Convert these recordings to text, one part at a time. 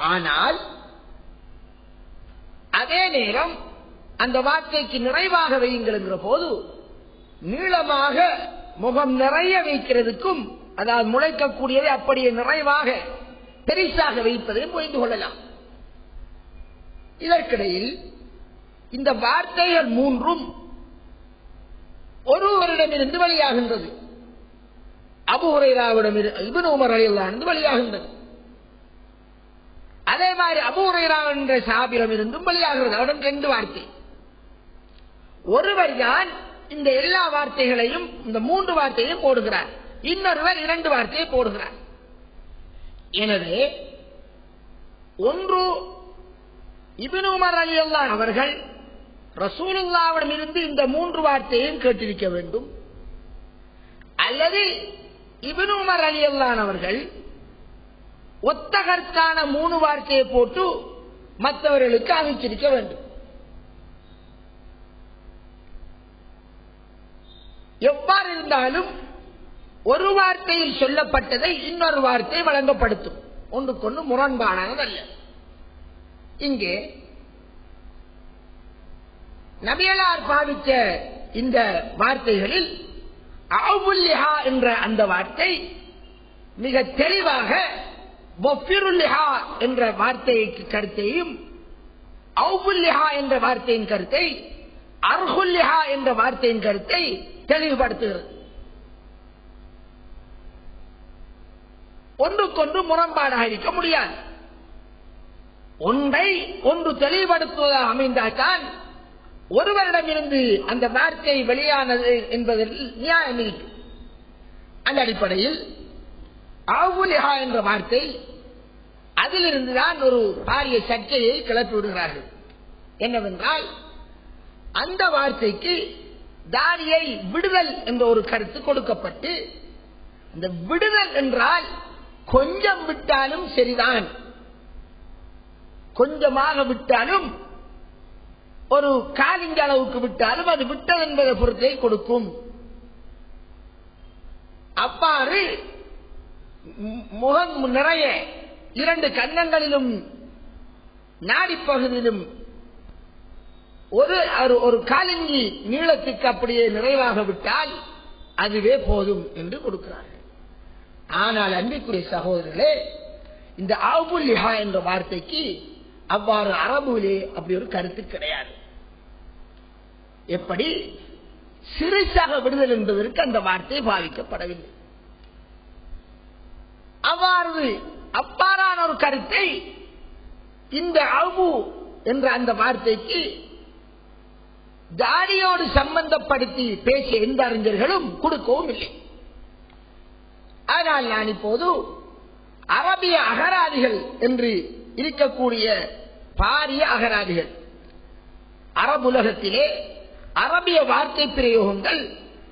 ஆனால் அதே நேரம் அந்த வார்த்தைக்கு நிறைவாக வையுங்கிற போது நீளமாக முகம் நிறைய வைக்கிறதுக்கும் அதாவது முளைக்கக்கூடியதை அப்படியே நிறைவாக பெரிசாக வைப்பதையும் புரிந்து கொள்ளலாம். இதற்கிடையில் இந்த வார்த்தைகள் மூன்றும் ஒருவரிடமிருந்து வெளியாகின்றது அபுஹுரைராவிடம் இபின் உமர் அலியிலிருந்து வெளியாகின்றது அதே மாதிரி அபூரைரா என்ற சாபிரம் இருந்தும் வெளியாகிறது. அவரிடம் ரெண்டு வார்த்தை. ஒருவர் தான் இந்த எல்லா வார்த்தைகளையும் இந்த மூன்று வார்த்தையும் போடுகிறார். இன்னொருவர் இரண்டு வார்த்தையை போடுகிறார். எனவே ஒன்று இபினுமர் அலி அல்லா அவர்கள் ரசூலுல்லாவிடம் இருந்து இந்த மூன்று வார்த்தையும் கேட்டிருக்க வேண்டும். அல்லது இபினுமர் அலி அல்லான் அவர்கள் ஒத்தகற்கான மூணு வார்த்தையை போட்டு மற்றவர்களுக்கு அமைச்சிருக்க வேண்டும். எவ்வாறு இருந்தாலும் ஒரு வார்த்தையில் சொல்லப்பட்டதை இன்னொரு வார்த்தை வழங்கப்படுத்தும். ஒன்றுக்கொன்று முரண்பாடானதல்ல இங்கே நபியலார் பாவித்த இந்த வார்த்தைகளில் அவுல்யா என்ற அந்த வார்த்தை மிக தெளிவாக என்ற வார்த்தைக்கு கருத்தையும் அவுபுல்லிஹா என்ற வார்த்தையின் கருத்தை அர்ஹுல்லிஹா என்ற வார்த்தையின் கருத்தை தெளிவுபடுத்துகிறது. ஒன்றுக்கொன்று முரண்பாடாக இருக்க முடியாது. ஒன்றை ஒன்று தெளிவுபடுத்துவதாக அமைந்தால்தான் ஒருவரிடமிருந்து அந்த வார்த்தை வெளியானது என்பதில் நியாயம் இருக்கு. அந்த அடிப்படையில் ஆவுலிஹா என்ற வார்த்தை அதிலிருந்துதான் ஒரு பாரிய சர்ச்சையை கிளப்பி விடுகிறார்கள். என்னவென்றால் அந்த வார்த்தைக்கு தானியை விடுதல் என்ற ஒரு கருத்து கொடுக்கப்பட்டு இந்த விடுதல் என்றால் கொஞ்சம் விட்டாலும் சரிதான். கொஞ்சமாக விட்டாலும் ஒரு காலிங்க அளவுக்கு விட்டாலும் அது விட்டது என்பதை பொருத்தை கொடுக்கும். அவ்வாறு முகம் நிறைய இரண்டு கன்னங்களிலும் நாடிப்பகுதியிலும் ஒரு ஒரு காலிங்கி நீளத்துக்கு அப்படியே நிறைவாக விட்டால் அதுவே போதும் என்று கொடுக்கிறார்கள். ஆனால் அன்பிக்குரிய சகோதரர்களே இந்த ஆபுல்லிஹா என்ற வார்த்தைக்கு அவ்வாறு அரபுலே அப்படி ஒரு கருத்து கிடையாது. எப்படி? சிறுசாக விடுதல் என்பதற்கு அந்த வார்த்தை பாவிக்கப்படவில்லை. அவ்வாறு அப்பாறான ஒரு கருத்தை இந்த அவு என்ற அந்த வார்த்தைக்கு தாடியோடு சம்பந்தப்படுத்தி பேசிய எந்த அறிஞர்களும் கொடுக்கவும் இல்லை. ஆனால் நான் இப்போது அரபிய அகராதிகள் என்று இருக்கக்கூடிய பாரிய அகராதிகள் அரபுலகத்திலே அரபிய வார்த்தை பிரயோகங்கள்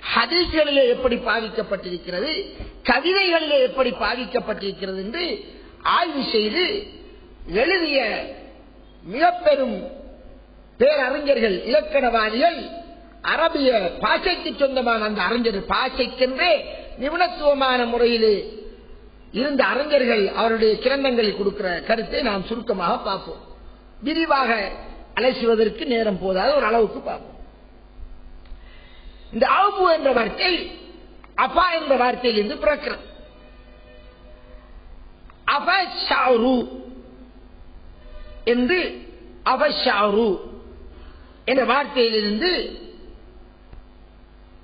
ஹதீஸ்களிலே எப்படி பாதிக்கப்பட்டிருக்கிறது கவிதைகளிலே எப்படி பாதிக்கப்பட்டிருக்கிறது என்று ஆய்வு செய்து எழுதிய மிக பெரும் பேரறிஞர்கள் இலக்கணவாதிகள் அரபிய பாஷைக்கு சொந்தமான அந்த அறிஞர் பாஷைக்கென்றே நிபுணத்துவமான முறையிலே இருந்த அறிஞர்கள் அவருடைய கிரந்தங்களில் கொடுக்கிற கருத்தை நாம் சுருக்கமாக பார்ப்போம். விரிவாக அலசுவதற்கு நேரம் போதாத ஒரு அளவுக்கு பார்ப்போம். இந்த ஆபு என்ற வார்த்தை அப்பா என்ற வார்த்தையிலிருந்து பிறக்கிறது. அபஷாரு என்று அபஷாரு என்ற வார்த்தையிலிருந்து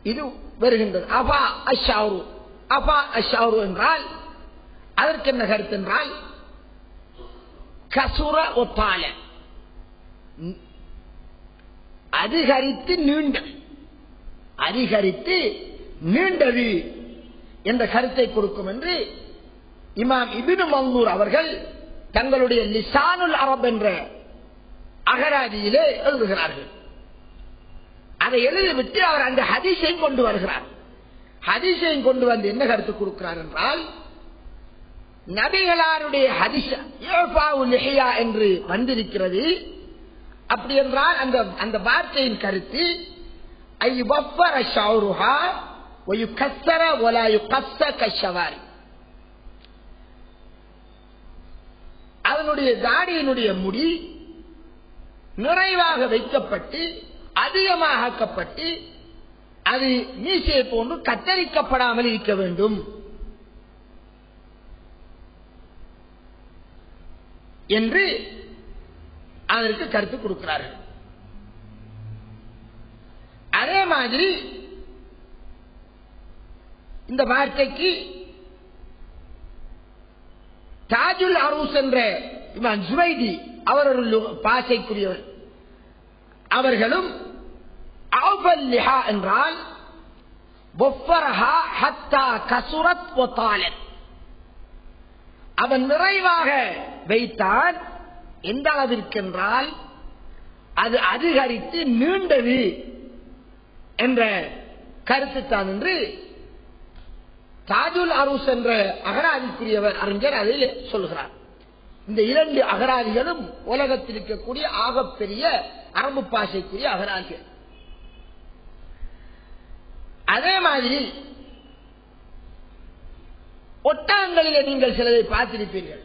இது வருகின்றது. அபா அஷாரு. அபா அஷாரு என்றால் அதற்கு என்ன கருத்து என்றால் கசுர ஒத்தால அதிகரித்து நீண்டது அதிகரித்து நீண்டது என்ற கருத்தை கொடுக்கும் என்று இமாம் இபினு மல்லூர் அவர்கள் தங்களுடைய லிசானுல் அரப் என்ற அகராதியிலே எழுதுகிறார்கள். அதை எழுதிவிட்டு அவர் அந்த ஹதீஸையும் கொண்டு வருகிறார். ஹதீஸையும் கொண்டு வந்து என்ன கருத்து கொடுக்கிறார் என்றால் நபிகளாருடைய ஹதிஷா என்று வந்திருக்கிறது. அப்படி என்றால் அந்த அந்த வார்த்தையின் கருத்து அது அதனுடைய தாடியினுடைய முடி நிறைவாக வைக்கப்பட்டு அதிகமாக அது மீசையை போன்று கத்தரிக்கப்படாமல் இருக்க வேண்டும். என்று அதற்கு கருத்து கொடுக்கிறார்கள். அதே மாதிரி இந்த வார்த்தைக்கு தாஜுல் அரூஸ் என்ற இமாம் ஜுவைதி அவர் ஒரு பாசைக்குரியவர். அவர்களும் அவுபல்லிஹா என்றால் அவன் நிறைவாக வைத்தான். எந்த அளவிற்கென்றால் அது அதிகரித்து நீண்டது. என்ற கருத்து தான் என்று தாஜுல் அரூஸ் என்ற அகராதிக்குரியவர் அறிஞர் அதில் சொல்கிறார். இந்த இரண்டு அகராதிகளும் உலகத்தில் இருக்கக்கூடிய ஆகப்பெரிய அரபு பாஷைக்குரிய அகராதிகள். அதே மாதிரி ஒட்டகங்களிலே நீங்கள் சிலதை பார்த்திருப்பீர்கள்.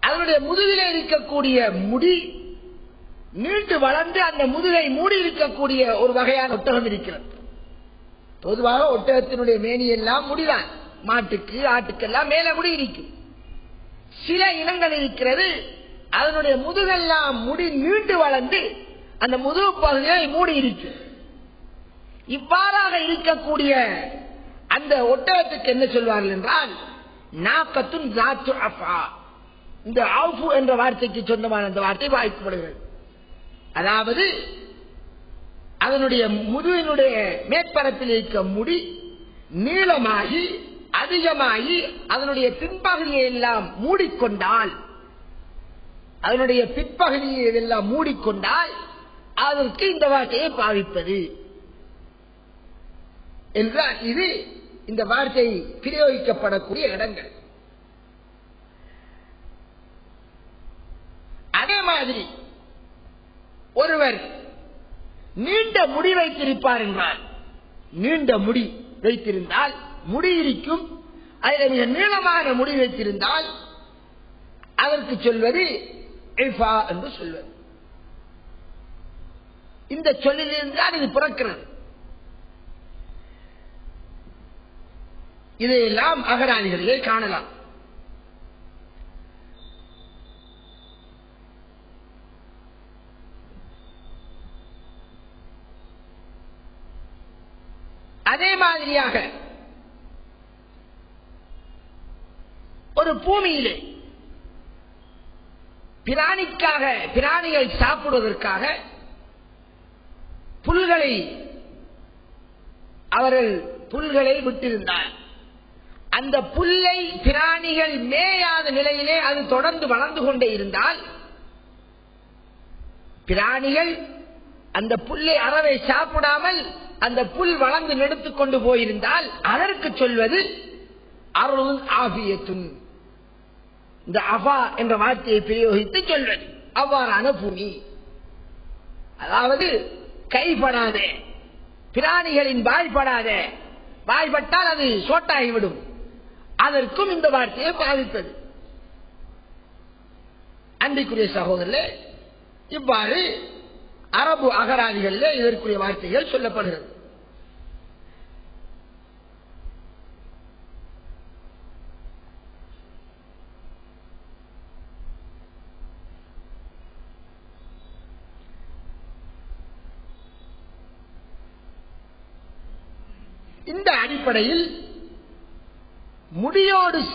அதனுடைய முதுகிலே இருக்கக்கூடிய முடி நீண்டு வளர்ந்து அந்த முதுகை மூடி இருக்கக்கூடிய ஒரு வகையான ஒட்டகம் இருக்கிறது. பொதுவாக ஒட்டகத்தினுடைய மேனி எல்லாம் முடிதான். மாட்டுக்கு ஆட்டுக்கெல்லாம் மேல முடி இருக்கும் சில இனங்கள் இருக்கிறது. அதனுடைய முதுகெல்லாம் முடி நீண்டு வளர்ந்து அந்த முதுகு பகுதியை மூடி இருக்கும் இவ்வாறாக இருக்கக்கூடிய அந்த ஒட்டகத்துக்கு என்ன சொல்வார்கள் என்றால் நாக்கத்தும் இந்த ஆஃபு என்ற வார்த்தைக்கு சொந்தமான அந்த வார்த்தை வாய்க்கப்படுகிறது. அதாவது அதனுடைய முதுவினுடைய மேற்பரப்பில் இருக்க முடி நீளமாகி அதிகமாகி அதனுடைய பின்பகுதியை எல்லாம் மூடிக்கொண்டால் அதனுடைய பிற்பகுதியை எல்லாம் மூடிக்கொண்டால் அதற்கு இந்த வார்த்தையை பாவிப்பது. என்றால் இது இந்த வார்த்தை பிரயோகிக்கப்படக்கூடிய இடங்கள். அதே மாதிரி ஒருவர் நீண்ட முடி வைத்திருப்பார் என்றால் நீண்ட முடி வைத்திருந்தால் முடி இருக்கும். அதில் மிக நீளமான முடி வைத்திருந்தால் அதற்கு சொல்வது என்று சொல்வது. இந்த சொல்லிலிருந்து தான் இது பிறக்கிறது. இதையெல்லாம் அகராணிகளிலே காணலாம். அதே மாதிரியாக ஒரு பூமியிலே பிராணிக்காக பிராணிகள் சாப்பிடுவதற்காக புல்களை அவர்கள் புல்களை விட்டிருந்தார். அந்த புல்லை பிராணிகள் மேயாத நிலையிலே அது தொடர்ந்து வளர்ந்து கொண்டே இருந்தால் பிராணிகள் அந்த புல்லை அறவை சாப்பிடாமல் அந்த புல் வளர்ந்து நெடுத்து கொண்டு போயிருந்தால் அதற்கு சொல்வது அருள் ஆபியத்துன் இந்த அஃபா என்ற வார்த்தையை பிரயோகித்து சொல்வது அவ்வாறான பூமி. அதாவது கைப்படாத பிராணிகளின் வாய்ப்படாத வாய்ப்பட்டால் அது சோட்டாகிவிடும். அதற்கும் இந்த வார்த்தையை பாதிப்பது அன்றைக்குரிய சகோதரர் இவ்வாறு அரபு அகராதிகளில் இதற்குரிய வார்த்தைகள் சொல்லப்படுகிறது. இந்த அடிப்படையில் முடியோடு